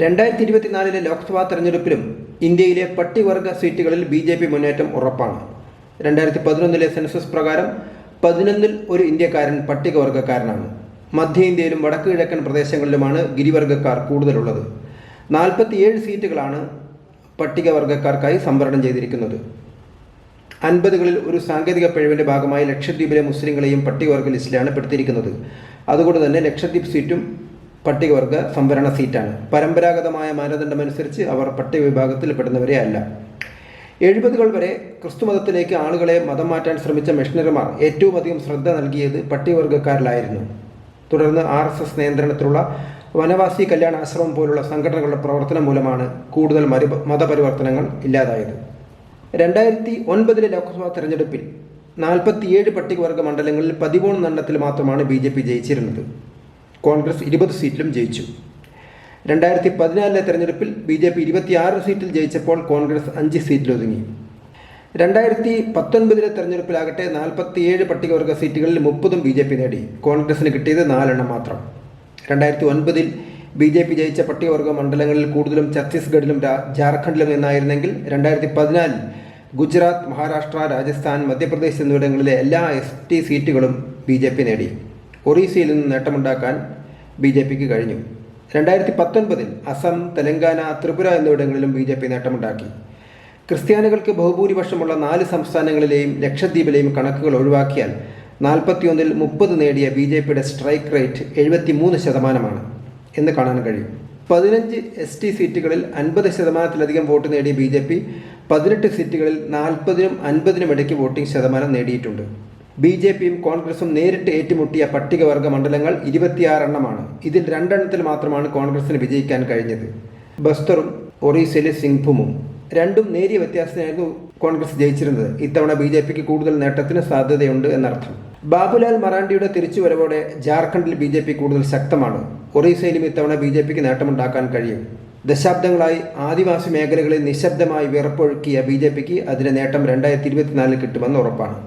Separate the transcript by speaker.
Speaker 1: രണ്ടായിരത്തി ഇരുപത്തിനാലിലെ ലോക്സഭാ തെരഞ്ഞെടുപ്പിലും ഇന്ത്യയിലെ പട്ടികവർഗ സീറ്റുകളിൽ ബി ജെ പി മുന്നേറ്റം ഉറപ്പാണ്. രണ്ടായിരത്തി പതിനൊന്നിലെ സെൻസസ് പ്രകാരം പതിനൊന്നിൽ ഒരു ഇന്ത്യക്കാരൻ പട്ടികവർഗക്കാരനാണ്. മധ്യ ഇന്ത്യയിലും വടക്ക് കിഴക്കൻ പ്രദേശങ്ങളിലുമാണ് ഗിരിവർഗക്കാർ കൂടുതലുള്ളത്. നാൽപ്പത്തിയേഴ് സീറ്റുകളാണ് പട്ടികവർഗക്കാർക്കായി സംവരണം ചെയ്തിരിക്കുന്നത്. അൻപതുകളിൽ ഒരു സാങ്കേതിക പിഴവിന്റെ ഭാഗമായി ലക്ഷദ്വീപിലെ മുസ്ലിങ്ങളെയും പട്ടികവർഗ ലിസ്റ്റിലാണ് പെടുത്തിയിരിക്കുന്നത്. അതുകൊണ്ട് തന്നെ ലക്ഷദ്വീപ് സീറ്റും പട്ടികവർഗ സംവരണ സീറ്റാണ്. പരമ്പരാഗതമായ മാനദണ്ഡമനുസരിച്ച് അവർ പട്ടിക വിഭാഗത്തിൽ പെടുന്നവരെ അല്ല. എഴുപതുകൾ വരെ ക്രിസ്തുമതത്തിലേക്ക് ആളുകളെ മതം മാറ്റാൻ ശ്രമിച്ച മിഷണറിമാർ ഏറ്റവും അധികം ശ്രദ്ധ നൽകിയത് പട്ടികവർഗക്കാരിലായിരുന്നു. തുടർന്ന് ആർ എസ് എസ് നിയന്ത്രണത്തിലുള്ള വനവാസി കല്യാണ ആശ്രമം പോലുള്ള സംഘടനകളുടെ പ്രവർത്തനം മൂലമാണ് കൂടുതൽ മതപരിവർത്തനങ്ങൾ ഇല്ലാതായത്. രണ്ടായിരത്തി ഒൻപതിലെ ലോക്സഭാ തെരഞ്ഞെടുപ്പിൽ നാൽപ്പത്തിയേഴ് പട്ടികവർഗ മണ്ഡലങ്ങളിൽ പതിമൂന്ന് എണ്ണത്തിൽ മാത്രമാണ് ബി ജെ പി ജയിച്ചിരുന്നത്. കോൺഗ്രസ് ഇരുപത് സീറ്റിലും ജയിച്ചു. രണ്ടായിരത്തി പതിനാലിലെ തെരഞ്ഞെടുപ്പിൽ ബി ജെ പി ഇരുപത്തിയാറ് സീറ്റിൽ ജയിച്ചപ്പോൾ കോൺഗ്രസ് അഞ്ച് സീറ്റിലൊതുങ്ങി. രണ്ടായിരത്തി പത്തൊൻപതിലെ തെരഞ്ഞെടുപ്പിലാകട്ടെ നാൽപ്പത്തിയേഴ് പട്ടികവർഗ സീറ്റുകളിൽ മുപ്പതും ബി ജെ പി നേടി. കോൺഗ്രസിന് കിട്ടിയത് നാലെണ്ണം മാത്രം. രണ്ടായിരത്തി ഒൻപതിൽ ബി ജെ പി ജയിച്ച പട്ടികവർഗ മണ്ഡലങ്ങളിൽ കൂടുതലും ഛത്തീസ്ഗഡിലും ജാർഖണ്ഡിലും നിന്നായിരുന്നെങ്കിൽ രണ്ടായിരത്തി പതിനാലിൽ ഗുജറാത്ത് മഹാരാഷ്ട്ര രാജസ്ഥാൻ മധ്യപ്രദേശ് എന്നിവിടങ്ങളിലെ എല്ലാ എസ് ടി സീറ്റുകളും ബി ജെ പി നേടി. ഒറീസയിൽ നിന്ന് നേട്ടമുണ്ടാക്കാൻ ബി ജെ പിക്ക് കഴിഞ്ഞു. രണ്ടായിരത്തി പത്തൊൻപതിൽ അസം തെലങ്കാന ത്രിപുര എന്നിവിടങ്ങളിലും ബി ജെ പി നേട്ടമുണ്ടാക്കി. ക്രിസ്ത്യാനികൾക്ക് ബഹുഭൂരിപക്ഷമുള്ള നാല് സംസ്ഥാനങ്ങളിലെയും ലക്ഷദ്വീപിലെയും കണക്കുകൾ ഒഴിവാക്കിയാൽ നാൽപ്പത്തിയൊന്നിൽ മുപ്പത് നേടിയ ബി ജെ പിയുടെ സ്ട്രൈക്ക് റേറ്റ് എഴുപത്തി മൂന്ന് ശതമാനമാണ് എന്ന് കാണാൻ കഴിയും. പതിനഞ്ച് എസ് ടി സീറ്റുകളിൽ അൻപത് ശതമാനത്തിലധികം വോട്ട് നേടിയ ബി ജെ പി പതിനെട്ട് സീറ്റുകളിൽ നാൽപ്പതിനും അൻപതിനും ഇടയ്ക്ക് വോട്ടിംഗ് ശതമാനം നേടിയിട്ടുണ്ട്. ബി ജെ പിയും കോൺഗ്രസും നേരിട്ട് ഏറ്റുമുട്ടിയ പട്ടികവർഗ മണ്ഡലങ്ങൾ ഇരുപത്തിയാറെണ്ണമാണ്. ഇതിൽ രണ്ടെണ്ണത്തിൽ മാത്രമാണ് കോൺഗ്രസിന് വിജയിക്കാൻ കഴിഞ്ഞത്. ബസ്തറും ഒറീസയിലെ സിംഗ്ഭുമും രണ്ടും നേരിയ വ്യത്യാസത്തിനായിരുന്നു കോൺഗ്രസ് ജയിച്ചിരുന്നത്. ഇത്തവണ ബി ജെ പിക്ക് കൂടുതൽ നേട്ടത്തിന് സാധ്യതയുണ്ട് എന്നർത്ഥം. ബാബുലാൽ മറാണ്ടിയുടെ തിരിച്ചുവരവോടെ ജാർഖണ്ഡിൽ ബി ജെ പി കൂടുതൽ ശക്തമാണ്. ഒറീസയിലും ഇത്തവണ ബി ജെ പിക്ക് നേട്ടമുണ്ടാക്കാൻ കഴിയും. ദശാബ്ദങ്ങളായി ആദിവാസി മേഖലകളിൽ നിശബ്ദമായി വിറപ്പൊഴുക്കിയ ബി ജെ പിക്ക് അതിന്റെ നേട്ടം രണ്ടായിരത്തി ഇരുപത്തിനാലിൽ കിട്ടുമെന്ന് ഉറപ്പാണ്.